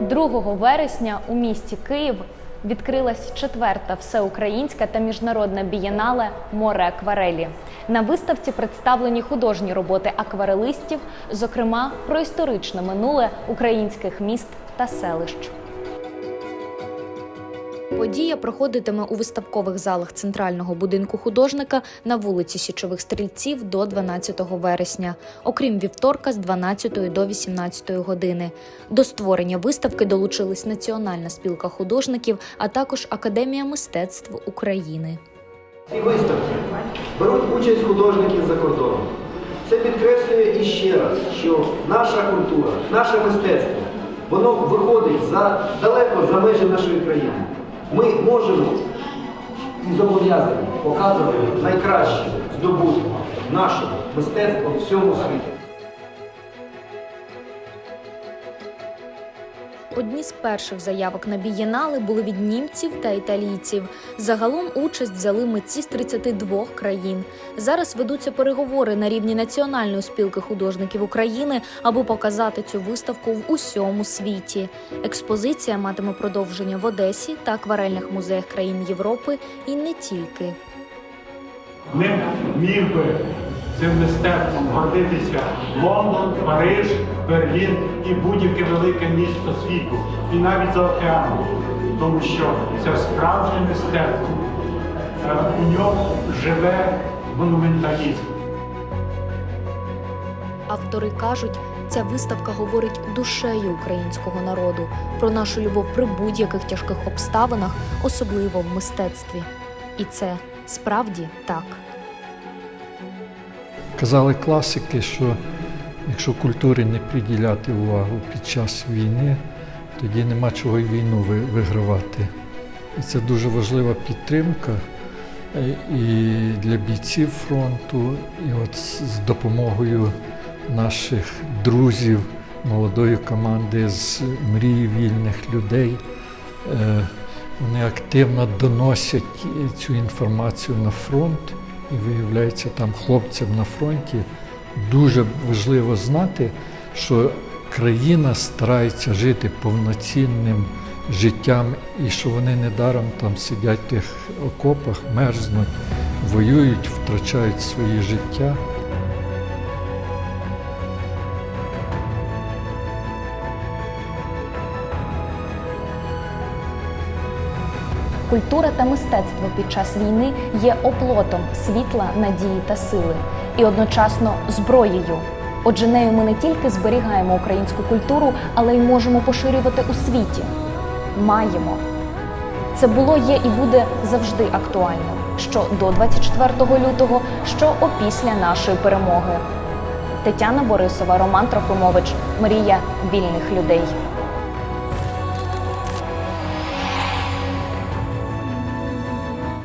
2 вересня у місті Київ відкрилась четверта всеукраїнська та міжнародна бієнале Море акварелі. На виставці представлені художні роботи акварелистів, зокрема про історичне минуле українських міст та селищ. Подія проходитиме у виставкових залах центрального будинку художника на вулиці Січових Стрільців до 12 вересня, окрім вівторка з 12 до 18 години. До створення виставки долучились Національна спілка художників, а також Академія мистецтв України. цій виставці беруть участь художники за кордоном. Це підкреслює іще раз, що наша культура, наше мистецтво, воно виходить за далеко за межі нашої країни. Ми можемо і зобов'язані показувати найкраще здобутки нашого мистецтва в всьому світі. Одні з перших заявок на бієнали були від німців та італійців. Загалом участь взяли митці з 32 країн. Зараз ведуться переговори на рівні Національної спілки художників України, аби показати цю виставку в усьому світі. Експозиція матиме продовження в Одесі та акварельних музеях країн Європи і не тільки. Ним міг би цим мистецтвом гордитися Лондон, Париж, Берлін і будь-яке велике місто світу, і навіть за океаном. Тому що це справжнє мистецтво. У ньому живе монументалізм. Автори кажуть, ця виставка говорить душею українського народу про нашу любов при будь-яких тяжких обставинах, особливо в мистецтві. І це справді так. Казали класики, що якщо культурі не приділяти увагу під час війни, тоді нема чого й війну вигравати. І це дуже важлива підтримка е, і для бійців фронту, і от з допомогою наших друзів, молодої команди з мрії вільних людей. е, Вони активно доносять цю інформацію на фронт. І виявляється, там хлопцям на фронті дуже важливо знати, що країна старається жити повноцінним життям, і що вони недаром там сидять в тих окопах, мерзнуть, воюють, втрачають свої життя. Культура та мистецтво під час війни є оплотом світла, надії та сили і одночасно зброєю. Отже, нею ми не тільки зберігаємо українську культуру, але й можемо поширювати у світі. Маємо. Це було, є і буде завжди актуально. Що до 24 лютого, що опісля нашої перемоги. Тетяна Борисова, Роман Трофимович. Мрія вільних людей.